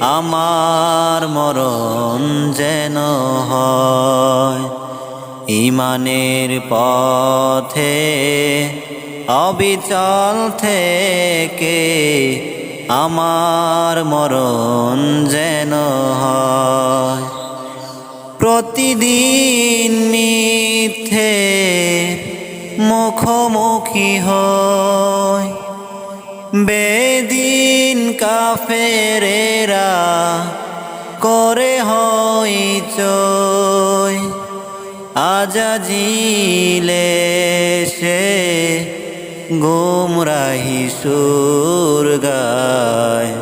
আমার মরণ যেন হয়। ইমানের পথে, অবিচল থেকে আমার মরণ যেন হয়। প্রতিদিন মিথ্যে মুখোমুখি হয়। বেদিন কাফেরেরা করে হই চই আজাজিলে সে গুমরাহি সুর গায়,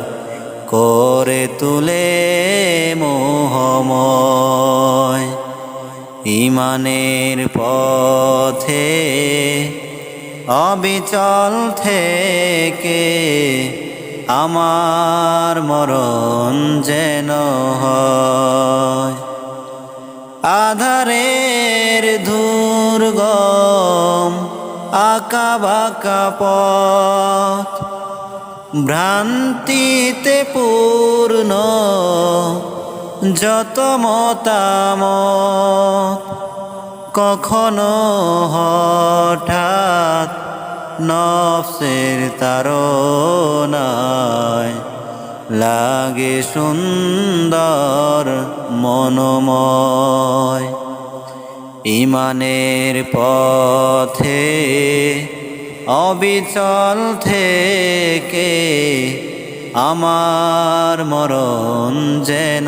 করে তুলে মোহময়। ইমানের পথে অবিচল থেকে আমার মরণ যেন হয়। আধারের দুর্গম আঁকা বাঁকা পথ, ভ্রান্তিতে পূর্ণ যত মতামত কখনো হঠাৎ নফসের তারনায় লাগে সুন্দর মনোময়। ইমানের পথে অবিচল থেকে আমার মরণ যেন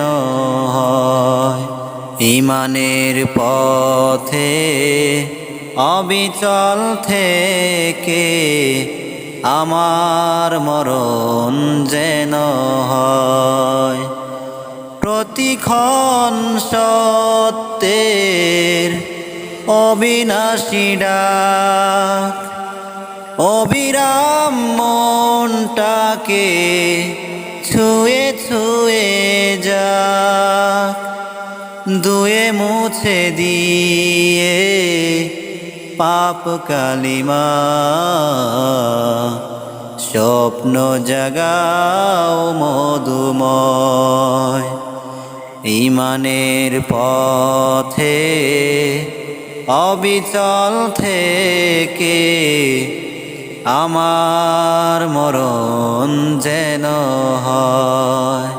ইমানের পথে অবিচল থেকে আমার মরণ যেন হয়। প্রতিক্ষণ সত্যের অবিনাশী অবিরাম মনটাকে ছুঁয়ে ছুঁয়ে যা দুয়ে মুছে দিয়ে পাপ কালিমা স্বপ্ন জাগাও মধুময়। ইমানের পথে অবিচল থেকে আমার মরণ যেন হয়।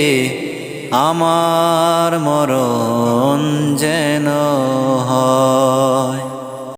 আমার মরণ যেন হয়।